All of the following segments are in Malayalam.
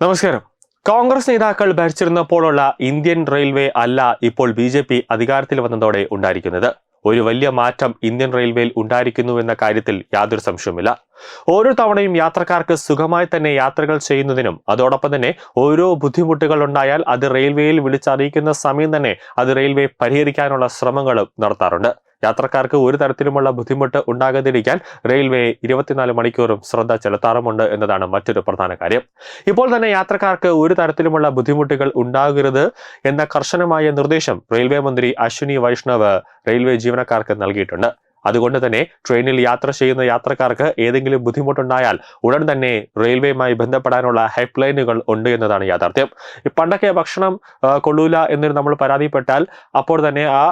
നമസ്കാരം. കോൺഗ്രസ് നേതാക്കൾ ഭരിച്ചിരുന്നപ്പോഴുള്ള ഇന്ത്യൻ റെയിൽവേ അല്ല ഇപ്പോൾ ബി ജെ പി അധികാരത്തിൽ വന്നതോടെ ഉണ്ടായിരിക്കുന്നത്. ഒരു വലിയ മാറ്റം ഇന്ത്യൻ റെയിൽവേയിൽ ഉണ്ടായിരിക്കുന്നു എന്ന കാര്യത്തിൽ യാതൊരു സംശയവുമില്ല. ഓരോ തവണയും യാത്രക്കാർക്ക് സുഖമായി തന്നെ യാത്രകൾ ചെയ്യുന്നതിനും അതോടൊപ്പം തന്നെ ഓരോ ബുദ്ധിമുട്ടുകൾ ഉണ്ടായാൽ അത് റെയിൽവേയിൽ വിളിച്ചറിയിക്കുന്ന സമയം തന്നെ അത് റെയിൽവേ പരിഹരിക്കാനുള്ള ശ്രമങ്ങളും നടത്താറുണ്ട്. യാത്രക്കാർക്ക് ഒരു തരത്തിലുമുള്ള ബുദ്ധിമുട്ട് ഉണ്ടാകാതിരിക്കാൻ റെയിൽവേ ഇരുപത്തിനാല് മണിക്കൂറും ശ്രദ്ധ ചെലുത്താറുമുണ്ട് എന്നതാണ് മറ്റൊരു പ്രധാന കാര്യം. ഇപ്പോൾ തന്നെ യാത്രക്കാർക്ക് ഒരു തരത്തിലുമുള്ള ബുദ്ധിമുട്ടുകൾ ഉണ്ടാകരുത് എന്ന കർശനമായ നിർദ്ദേശം റെയിൽവേ മന്ത്രി അശ്വിനി വൈഷ്ണവ് റെയിൽവേ ജീവനക്കാർക്ക് നൽകിയിട്ടുണ്ട്. അതുകൊണ്ട് തന്നെ ട്രെയിനിൽ യാത്ര ചെയ്യുന്ന യാത്രക്കാർക്ക് ഏതെങ്കിലും ബുദ്ധിമുട്ടുണ്ടായാൽ ഉടൻ തന്നെ റെയിൽവേയുമായി ബന്ധപ്പെടാനുള്ള ഹെൽപ്പ് ലൈനുകൾ ഉണ്ട് എന്നതാണ് യാഥാർത്ഥ്യം. പണ്ടൊക്കെ ഭക്ഷണം കൊള്ളൂല എന്നൊരു നമ്മൾ പരാതിപ്പെട്ടാൽ അപ്പോൾ തന്നെ ആ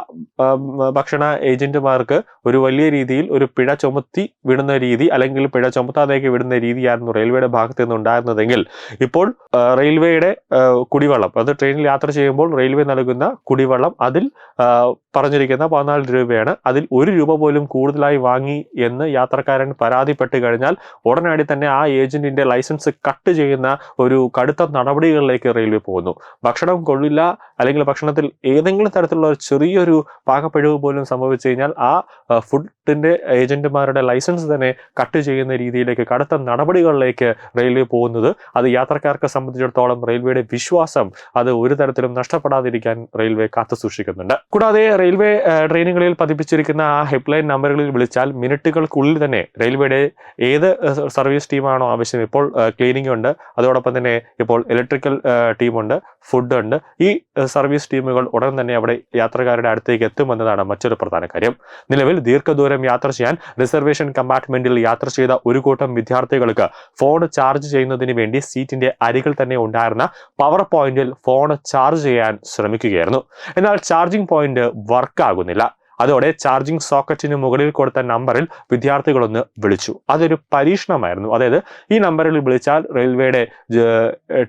ഭക്ഷണ ഏജന്റുമാർക്ക് ഒരു വലിയ രീതിയിൽ ഒരു പിഴ ചുമത്തി വിടുന്ന രീതി അല്ലെങ്കിൽ പിഴ ചുമത്താതേക്ക് വിടുന്ന രീതിയായിരുന്നു റെയിൽവേയുടെ ഭാഗത്ത് നിന്ന് ഉണ്ടായിരുന്നതെങ്കിൽ ഇപ്പോൾ റെയിൽവേയുടെ കുടിവെള്ളം അത് ട്രെയിനിൽ യാത്ര ചെയ്യുമ്പോൾ റെയിൽവേ നൽകുന്ന കുടിവെള്ളം അതിൽ പറഞ്ഞിരിക്കുന്ന പതിനാല് രൂപയാണ്. അതിൽ ഒരു രൂപ പോലും കൂടുതലായി വാങ്ങി എന്ന് യാത്രക്കാരൻ പരാതിപ്പെട്ട് കഴിഞ്ഞാൽ ഉടനടി തന്നെ ആ ഏജന്റിന്റെ ലൈസൻസ് കട്ട് ചെയ്യുന്ന ഒരു കടുത്ത നടപടികളിലേക്ക് റെയിൽവേ പോകുന്നു. ഭക്ഷണം കൊള്ളില്ല അല്ലെങ്കിൽ ഭക്ഷണത്തിൽ ഏതെങ്കിലും തരത്തിലുള്ള ഒരു ചെറിയൊരു പാകപ്പിഴവ് പോലും സംഭവിച്ചു കഴിഞ്ഞാൽ ആ ഫുഡിന്റെ ഏജന്റുമാരുടെ ലൈസൻസ് തന്നെ കട്ട് ചെയ്യുന്ന രീതിയിലേക്ക് കടുത്ത നടപടികളിലേക്ക് റെയിൽവേ പോകുന്നത്. അത് യാത്രക്കാർക്ക് സംബന്ധിച്ചിടത്തോളം റെയിൽവേയുടെ വിശ്വാസം അത് ഒരു തരത്തിലും നഷ്ടപ്പെടാതിരിക്കാൻ റെയിൽവേ കാത്തു സൂക്ഷിക്കുന്നുണ്ട് കൂടാതെ റെയിൽവേ ട്രെയിനുകളിൽ പതിപ്പിച്ചിരിക്കുന്ന ആ ഹെൽപ്ലൈൻ നമ്പറുകളിൽ വിളിച്ചാൽ മിനിറ്റുകൾക്കുള്ളിൽ തന്നെ റെയിൽവേയുടെ ഏത് സർവീസ് ടീമാണോ ആവശ്യം ഇപ്പോൾ ക്ലീനിങ് ഉണ്ട്. അതോടൊപ്പം തന്നെ ഇപ്പോൾ ഇലക്ട്രിക്കൽ ടീമുണ്ട് ഫുഡ് ഉണ്ട്. ഈ സർവീസ് ടീമുകൾ ഉടൻ തന്നെ അവിടെ യാത്രക്കാരുടെ അടുത്തേക്ക് എത്തുമെന്നതാണ് മറ്റൊരു പ്രധാന കാര്യം. നിലവിൽ ദീർഘദൂരം യാത്ര ചെയ്യാൻ റിസർവേഷൻ കമ്പാർട്ട്മെന്റിൽ യാത്ര ചെയ്ത ഒരു കൂട്ടം വിദ്യാർത്ഥികൾക്ക് ഫോൺ ചാർജ് ചെയ്യുന്നതിന് വേണ്ടി സീറ്റിന്റെ അരികിൽ തന്നെ ഉണ്ടായിരുന്ന പവർ പോയിന്റിൽ ഫോൺ ചാർജ് ചെയ്യാൻ ശ്രമിക്കുകയായിരുന്നു. എന്നാൽ ചാർജിംഗ് പോയിന്റ് വർക്ക് ആകുന്നില്ല അതോടെ ചാർജിംഗ് സോക്കറ്റിന് മുകളിൽ കൊടുത്ത നമ്പറിൽ വിദ്യാർത്ഥികളൊന്ന് വിളിച്ചു. അതൊരു പരീക്ഷണമായിരുന്നു. അതായത് ഈ നമ്പറിൽ വിളിച്ചാൽ റെയിൽവേയുടെ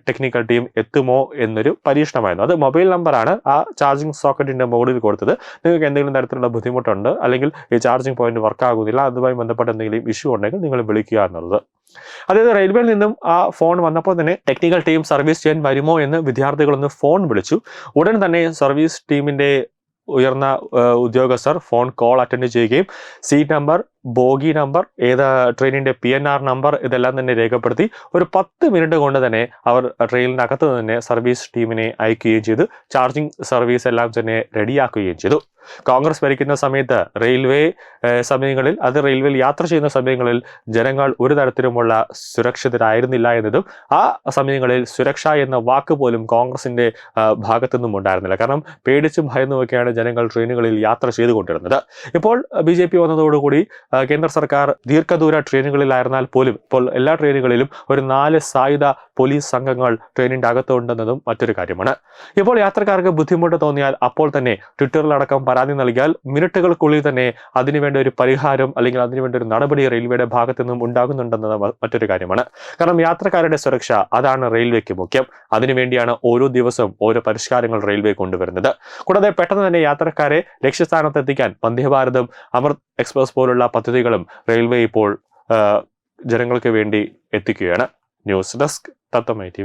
ടെക്നിക്കൽ ടീം എത്തുമോ എന്നൊരു പരീക്ഷണമായിരുന്നു. അത് മൊബൈൽ നമ്പറാണ്. ആ ചാർജിംഗ് സോക്കറ്റിന്റെ മുകളിൽ കൊടുത്തത്. നിങ്ങൾക്ക് എന്തെങ്കിലും തരത്തിലുള്ള ബുദ്ധിമുട്ടുണ്ട് അല്ലെങ്കിൽ ഈ ചാർജിംഗ് പോയിന്റ് വർക്ക് ആകുന്നില്ല അതുമായി ബന്ധപ്പെട്ട എന്തെങ്കിലും ഇഷ്യൂ ഉണ്ടെങ്കിൽ നിങ്ങൾ വിളിക്കുക എന്നുള്ളത്. അതായത് റെയിൽവേയിൽ നിന്നും ആ ഫോൺ വന്നപ്പോൾ തന്നെ ടെക്നിക്കൽ ടീം സർവീസ് ചെയ്യാൻ വരുമോ എന്ന് വിദ്യാർത്ഥികളൊന്ന് ഫോൺ വിളിച്ചു. ഉടൻ തന്നെ സർവീസ് ടീമിന്റെ ഉയർന്ന ഉദ്യോഗസ്ഥർ ഫോൺ കോൾ അറ്റൻഡ് ചെയ്യുകയും സീറ്റ് നമ്പർ ബോഗി നമ്പർ ഏത് ട്രെയിനിന്റെ പി എൻ ആർ നമ്പർ ഇതെല്ലാം തന്നെ രേഖപ്പെടുത്തി ഒരു പത്ത് മിനിറ്റ് കൊണ്ട് തന്നെ അവർ ട്രെയിനിനകത്ത് തന്നെ സർവീസ് ടീമിനെ അയക്കുകയും ചെയ്തു. ചാർജിംഗ് സർവീസ് എല്ലാം തന്നെ റെഡിയാക്കുകയും ചെയ്തു. കോൺഗ്രസ് ഭരിക്കുന്ന സമയത്ത് റെയിൽവേ സമയങ്ങളിൽ അത് റെയിൽവേയിൽ യാത്ര ചെയ്യുന്ന സമയങ്ങളിൽ ജനങ്ങൾ ഒരു തരത്തിലുമുള്ള സുരക്ഷിതരായിരുന്നില്ല എന്നതും ആ സമയങ്ങളിൽ സുരക്ഷ എന്ന വാക്ക് പോലും കോൺഗ്രസിന്റെ ഭാഗത്തു നിന്നും ഉണ്ടായിരുന്നില്ല. കാരണം പേടിച്ചും ഭയന്നുമൊക്കെയാണ് ജനങ്ങൾ ട്രെയിനുകളിൽ യാത്ര ചെയ്തുകൊണ്ടിരുന്നത്. ഇപ്പോൾ ബി ജെ പി വന്നതോടുകൂടി കേന്ദ്ര സർക്കാർ ദീർഘദൂര ട്രെയിനുകളിലായിരുന്നാൽ പോലും ഇപ്പോൾ എല്ലാ ട്രെയിനുകളിലും ഒരു നാല് സായുധ പോലീസ് സംഘങ്ങൾ ട്രെയിനിന്റെ അകത്തുണ്ടെന്നതും മറ്റൊരു കാര്യമാണ്. ഇപ്പോൾ യാത്രക്കാർക്ക് ബുദ്ധിമുട്ട് തോന്നിയാൽ അപ്പോൾ തന്നെ ട്വിറ്ററിലടക്കം പരാതി നൽകിയാൽ മിനിറ്റുകൾക്കുള്ളിൽ തന്നെ അതിനുവേണ്ട ഒരു പരിഹാരം അല്ലെങ്കിൽ അതിനുവേണ്ട ഒരു നടപടി റെയിൽവേയുടെ ഭാഗത്തു നിന്നും ഉണ്ടാകുന്നുണ്ടെന്നത് മറ്റൊരു കാര്യമാണ്. കാരണം യാത്രക്കാരുടെ സുരക്ഷ അതാണ് റെയിൽവേക്ക് മുഖ്യം. അതിനുവേണ്ടിയാണ് ഓരോ ദിവസവും ഓരോ പരിഷ്കാരങ്ങൾ റെയിൽവേ കൊണ്ടുവരുന്നത്. കൂടാതെ പെട്ടെന്ന് തന്നെ യാത്രക്കാരെ ലക്ഷ്യസ്ഥാനത്ത് എത്തിക്കാൻ വന്ദേഭാരതം അമൃത് എക്സ്പ്രസ് പോലുള്ള പദ്ധതികളും റെയിൽവേ ഇപ്പോൾ ജനങ്ങൾക്ക് വേണ്ടി എത്തിക്കുകയാണ്. News desk തത്തമൈ T